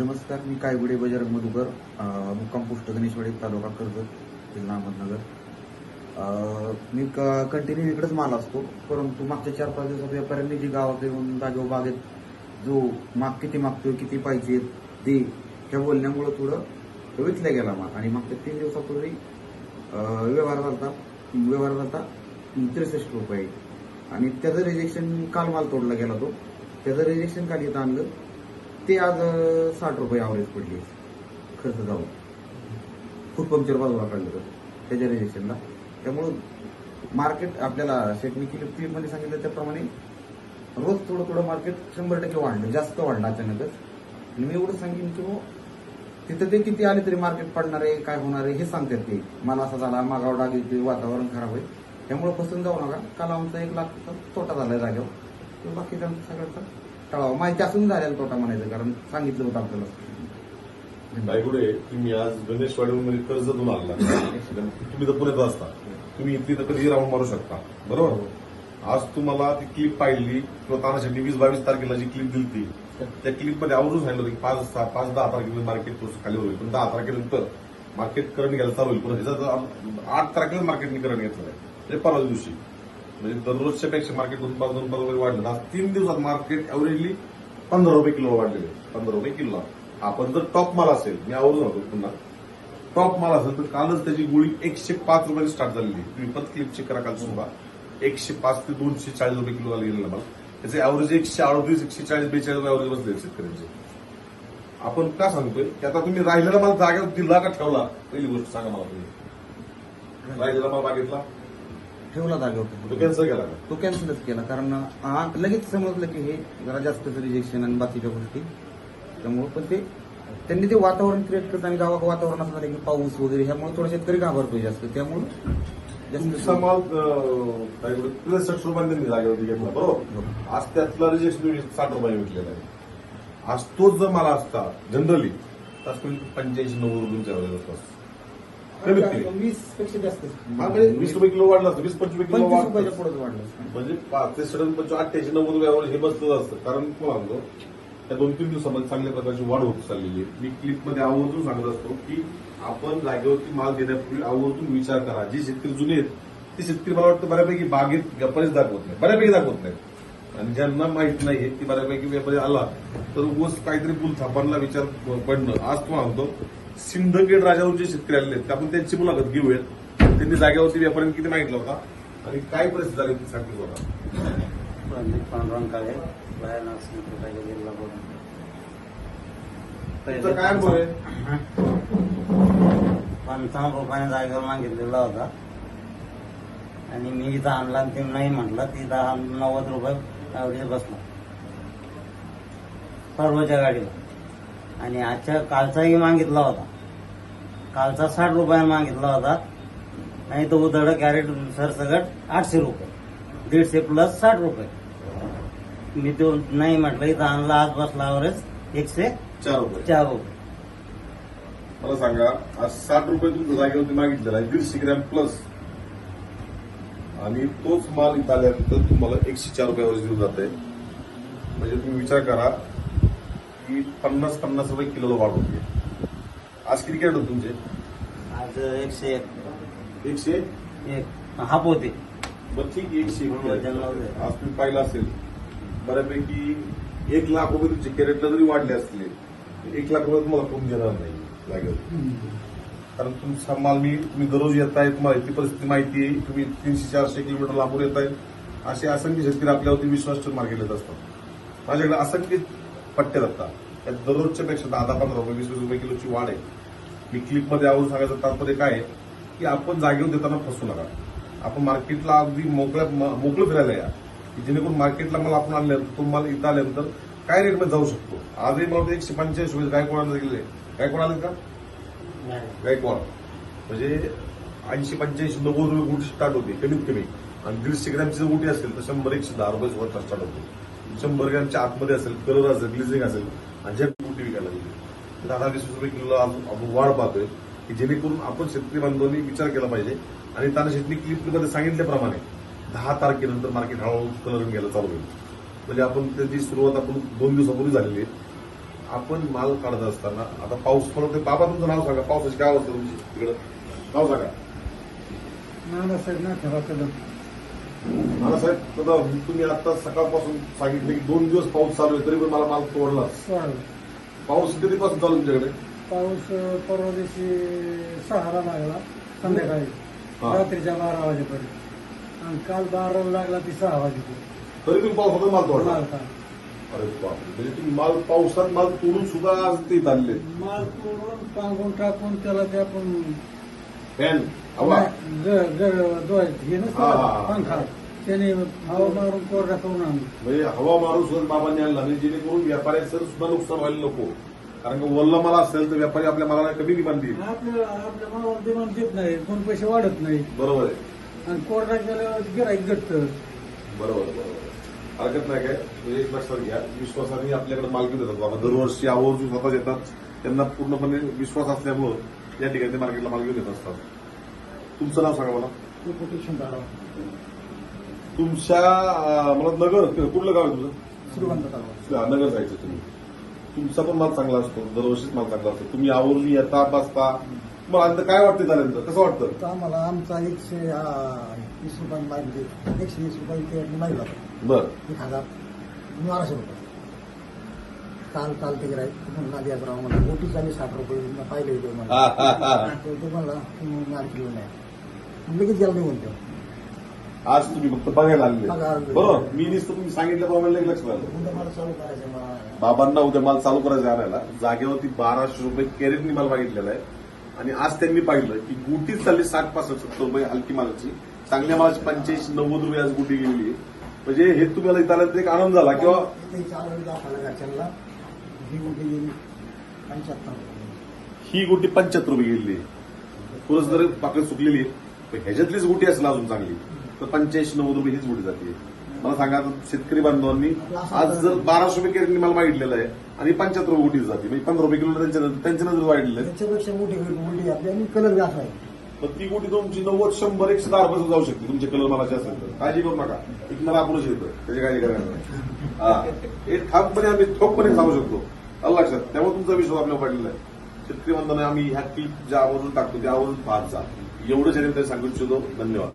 नमस्कार मी कायगुडे बजरंग मधुकर मुक्काम पोस्ट गणेशवाडी तालुका कर्जत जिल्हा अहमदनगर. मी मी कंटिन्यू इकडेच माल असतो परंतु मागच्या चार पाच दिवसात व्यापाऱ्यांनी जी गावात येऊन जागेवर बागेत जो माग किती मागतोय किती पाहिजे ते ह्या बोलण्यामुळं थोडं विकल्या गेला माल. आणि मागच्या तीन दिवसापूर्वी व्यवहार झाला व्यवहार झाला त्रेसष्ट रुपये. आणि त्याचं रिजेक्शन काल माल तोडला गेला तो. त्याचं रिजेक्शन काल इथं आणलं. ते आज साठ रुपये ॲव्हरेज पडली. खर्च जाऊन. फूट पंक्चर बाजूला काढलं तर. त्याच्या रिजेक्शनला त्यामुळं मार्केट आपल्याला टेक्निकली क्लिपमध्ये सांगितलं त्याप्रमाणे रोज थोडं थोडं मार्केट शंभर टक्के वाढलं. जास्त वाढलं अचानकच. आणि मी एवढं सांगेन की तिथं ते किती आले तरी मार्केट पडणार आहे काय होणार आहे हे सांगतात ते. मला असा झाला मागावर डाग येते वातावरण खराब आहे. त्यामुळे फसून जाऊ नका. काल आमचा एक लाखचा तोटा झालाय जागेवर. तो बाकीचा सगळ्यांचा टाळावा माहिती असून झालेला तोटा म्हणायचं कारण सांगितलं होतं आपल्याला बायगुडे तुम्ही आज गणेशवाडीमध्ये कर्जतून आला. तुम्ही तर पुण्यात असता. तुम्ही इथली तर कधी राऊंड मारू शकता. बरोबर? आज तुम्हाला ती क्लिप पाहिली. किंवा तानासाठी वीस बावीस तारखेला जी क्लिप दिली त्या क्लिपमध्ये आवडून आवर्जून सांगितलं की पाच सहा पाच दहा तारखेला मार्केट खाली होईल. पण दहा तारखेनंतर मार्केट करंट घ्यायला चालू होईल. पण ह्याचा आठ तारखेला मार्केटने करंट घेतलं आहे. म्हणजे परवा दिवशी. म्हणजे दररोजच्या पेक्षा मार्केट दोन पाच दोन पाच रुपये वाढलं आज तीन दिवसात मार्केट ॲव्हरेजली पंधरा रुपये किलो वाढलेले पंधरा रुपये किलो. आपण जर टॉप माल असेल मी आवडून होतो पुन्हा. टॉप माल असेल तर कालच त्याची गोळी एकशे पाच रुपयाने स्टार्ट झालेली तुम्ही पण क्लिप चेक करा काल सुद्धा. एकशे पाच ते दोनशे चाळीस रुपये किलो गेलेला माल. त्याचे ॲव्हरेज एकशे अडतीस एकशे चाळीस बेचाळीस रुपये अवरेज बसले शेतकऱ्यांचे. आपण का सांगतोय? की आता तुम्ही राहिलेला माल जागेवर दिला का ठेवला? पहिली गोष्ट सांगा मला तुम्ही. राहिलेला माल मागितला? ठेवला तो जागेवर कॅन्सल केला का? तो कॅन्सलच केला. कारण आ, लगेच समजलं की हे जरा जास्तच रिजेक्शन आणि बाकीच्या गोष्टी. त्यामुळे पण ते त्यांनी ते वातावरण क्रिएट करत आणि गावात वातावरण असं झालं की पाऊस वगैरे ह्यामुळे थोडा शेतकरी घाबरतोय जास्त. त्यामुळे तुमचा जास्त माल अं, काय बोलतो, रुपयांनी जागेवरती घेतला बरोबर? आज त्यातला रिजेक्शन साठ रुपयाने विकलेला आहे. आज तोच जर मला असता जनरली कमी पंच्याऐंशी नव्वद अवरेज असतो. कमीत कमी वीसपेक्षा जास्त. म्हणजे वीस रुपये किलो वाढला असतं वीस पंचवीस किलो पंचवीस रुपयाच्या वाढलं पुढे वाढलं म्हणजे पाच ते साडे पंचवीस अठ्ठ्याऐंशी नव्वद रुपये average हे बसलं असतं. कारण तुम्हाला सांगतो त्या दोन तीन दिवसामध्ये चांगल्या प्रकारची वाढ होत चाललेली आहे. मी क्लिपमध्ये आवर्जून सांगत असतो की आपण जागेवरती माल देण्यापूर्वी आवर्जून विचार करा. जे शेतकरी जुने आहेत ते शेतकरी मला वाटतं बऱ्यापैकी बागेत व्यापारीच दाखवत नाही बऱ्यापैकी दाखवत नाही आणि ज्यांना माहीत नाही ती बऱ्यापैकी व्यापारी आला तर ऊस काहीतरी पूल थापांना विचार पडणं. आज तुम्हाला सांगतो सिंदखेड राजावर जे शेतकरी आलेले आहेत. आपण त्यांची मुलाखत घेऊयात. त्यांनी जागेवरती व्यापाऱ्यांनी किती मागितलं होता? आणि काय परिस्थिती झाली ती सांगते बघा. रणजित पांडुरंग काळे बाया नर्सिंग कृपया जिल्हा बोलून तुमचा काय अनुभव आहे? पंचावन्न रुपयाने जागेवर मागितलेला होता. आणि मी इथं आणला आणि ते नाही म्हटलं. तिथं नव्वद रुपये ॲव्हरेज बसला. परवाच्या गाडीला. आणि आजच्या कालचाही मागितला होता. कालचा साठ रुपयाने मागितला होता. आणि तो उधड कॅरेट सरसकट आठशे रुपये. दीडशे प्लस साठ रुपये. मी तो नाही म्हटलं इथं आणला आज बसला एकशे चार रुपये. चार रुपये. मला सांगा आज साठ रुपये तुमच्या जागेवरती मागितलेला आहे दीडशे ग्रॅम प्लस आणि तोच माल इथं आल्यानंतर तुम्हाला एकशे चार रुपयावर देऊन जात. आहे म्हणजे तुम्ही विचार करा की पन्नास पन्नास रुपये किलोला वाढ होते. आज किती कॅरेट होते तुमचे? आज एकशे एक. एकशे एक? हाफ होते बरं ठीक आहे, एकशे एक. हो, कॅरेट. जनरल आहे. आज तुम्ही पाहिलं असेल बऱ्यापैकी एक लाख रुपये तुमचे कॅरेटला जरी वाढले असले एक लाख रुपये तुम्हाला कोण देणार नाही लागेल. कारण तुमचा माल मी तुम्ही दररोज येताय तुम्हाला ती परिस्थिती माहिती आहे तुम्ही तीनशे चारशे किलोमीटर लांबून येत आहेत. असे असंख्य शेतकरी आपल्यावरती विश्वास ठेवून मार्केट येत असतात. माझ्याकडे असंख्य पट्टे असतात. त्यात दररोजच्या पेक्षा दहा दहा पंधरा रुपये वीस वीस रुपये किलोची वाढ आहे. मी क्लिपमध्ये आवडून सांगायचं तात्पर्य काय आहे की आपण जागेवर देताना फसू नका. आपण मार्केटला अगदी मोकळ्या मोकळं फिरायला या. की जेणेकरून मार्केटला मला आपण आणल्यानंतर तो माल इथं आल्यानंतर काय रेटमध्ये जाऊ शकतो? आजही मला एकशे पंच्याऐंशी रुपये गायकवाडाला गेले. गायकवाड आले का? गायकवाड. म्हणजे ऐंशी पंच्याऐंशी नव्वद रुपये गुटी स्टार्ट होते कमीत कमी. आणि दीडशे ग्रॅमची जर गुटी असेल तर शंभर एकशे दहा रुपये स्टार्ट होतो. शंभर ग्रॅमच्या आतमध्ये असेल कलर असेल ग्लिझिंग असेल. आणि ज्या गुटी विकायला लागली दहा वीस रुपये किलोला आपण वाढ पाहतोय की जेणेकरून आपण शेतकरी बांधवांनी विचार केला पाहिजे आणि त्यांना शेतकरी क्लिपमध्ये सांगितल्याप्रमाणे दहा तारखेनंतर मार्केट हळूहळू कलर घ्यायला चालू होईल. म्हणजे आपण त्याची सुरुवात आपण दोन दिवसापूर्वी झालेली आहे. आपण माल काढत असताना आता पाऊस पडत. बाबा तुमचं नाव सांगा. पावसाची काय अवस्था तुमची तिकडं? नाव सांगा. नानासाहेब ना ठेवा कदम नानासाहेब तुम्ही आता सकाळपासून सांगितलं की दोन दिवस पाऊस चालू आहे तरी पण मला माल तोडला पाऊस कधीपासून चालू तुमच्याकडे? पाऊस परवा दिवशी सहाला लागला संध्याकाळी. हा. रात्रीच्या बारा वाजेपर्यंत. आणि काल बाराला लागला ती सहा वाजेपर्यंत. तरी तुम्ही माल तोडला माल का अरे बापरे म्हणजे तुम्ही माल पावसात माल तोडून सुद्धा आज ते चालले माल तोडून टांगून टाकून त्याला ते आपण फॅन हवा. ग- ग- दो- हे नसतं हा, हा, हा. पंखा. त्याने हवा मारून कोरडा करून आणलं. म्हणजे हवा मारून सुद्धा बाबांनी आणला. नाही जेणेकरून व्यापाऱ्यांचं सुद्धा नुकसान व्हायला नको. कारण का वल्ल माल असेल तर व्यापारी आपल्या मालाला कमी किमान देईल. आपल्या आपल्या डिमांड देत नाही. दोन पैसे वाढत नाही. बरोबर आहे. आणि कोरडा गेल्यावर गिराईक घटत. बरोबर बरोबर. हरकत नाही काय? म्हणजे एक लक्षात घ्या. विश्वासाने आपल्याकडे माल घेऊन येतात. बाबा दरवर्षी आवर्जून स्वतः येतात. त्यांना पूर्णपणे विश्वास असल्यामुळं या ठिकाणी मार्केटला माल घेऊन येत असतात. तुमचं नाव सांगा मला. तुमच्या मला नगर कुठलं गाव आहे तुमचं? श्रीमंत हा, नगर जायचं तुम्ही. तुमचा पण माल चांगला असतो दरवर्षीच माल चांगला असतो. तुम्ही आवर्जून येता बसता मग अंत काय वाटतं झाल्यानंतर कसं वाटतं? तर आम्हाला आमचा एकशे वीस रुपयांनी मागितले एकशे वीस रुपये ते मागितला बरं. एक हजार. बाराशे रुपये. काल काल ते गिराय अकराव म्हणलं मोठी चाळीस साठ रुपये मी पाहिले होते हा, मला हा. तो म्हणला माल नाही लगेच गेला नाही म्हणतो? आज तुम्ही फक्त बघायला आलेले आलेले. बरोबर? मी नुसतं तुम्ही सांगितल्याप्रमाणे लक्ष झालं उद्या मला चालू करायचं मला. बाबांना उद्या माल चालू करायचा आणायला. जागेवरती बाराशे रुपये कॅरेटनी माल मागितलेला आहे. आणि आज त्यांनी पाहिलं की गुटीच चालली साठ पासष्ट सत्तर रुपये हलकी मालाची. चांगल्या मालाची पंच्याऐंशी नव्वद रुपये आज गुटी गेलेली आहे. म्हणजे हे तुम्हाला इथं आल्यानंतर एक आनंद झाला किंवा ही. ही गुटी पंच्याहत्तर रुपये गेलेली आहे. थोडंसं जर पाकळी पण ह्याच्यातलीच गुटी असेल अजून चांगली. तर पंच्याऐंशी नव्वद रुपये हीच गुटी जाते. मला सांगा शेतकरी बांधवांनी आज जर बाराशे रुपये कॅरेटनी माल मागितलेला आहे आणि पंच्याहत्तर रुपये गुटीच जाते. म्हणजे पंधरा रुपये किलो त्यांच्या त्यांच्या नजर वाढलेलं आहे. त्याच्यापेक्षा मोठी आपली आणि कलर असा आहे. पण ती गुटी तुमची नव्वद शंभर एकशे दहा रुपये जाऊ शकते. तुमचे कलर मालाचे असेल तर काळजी करू नका. एक मला आपणच येतं त्याची काळजी करायला नाही. हा. हे ठामपणे आम्ही ठोकपणे सांगू शकतो. आलं लक्षात त्यामुळे तुमचा विश्वास आपल्यावर पडलेला आहे. शेतकरी बंधने आम्ही ह्या क्लिप ज्या आवर्जून टाकतो त्या आवर्जून पाहत जा. एवढं शरीर सांगू इच्छितो धन्यवाद.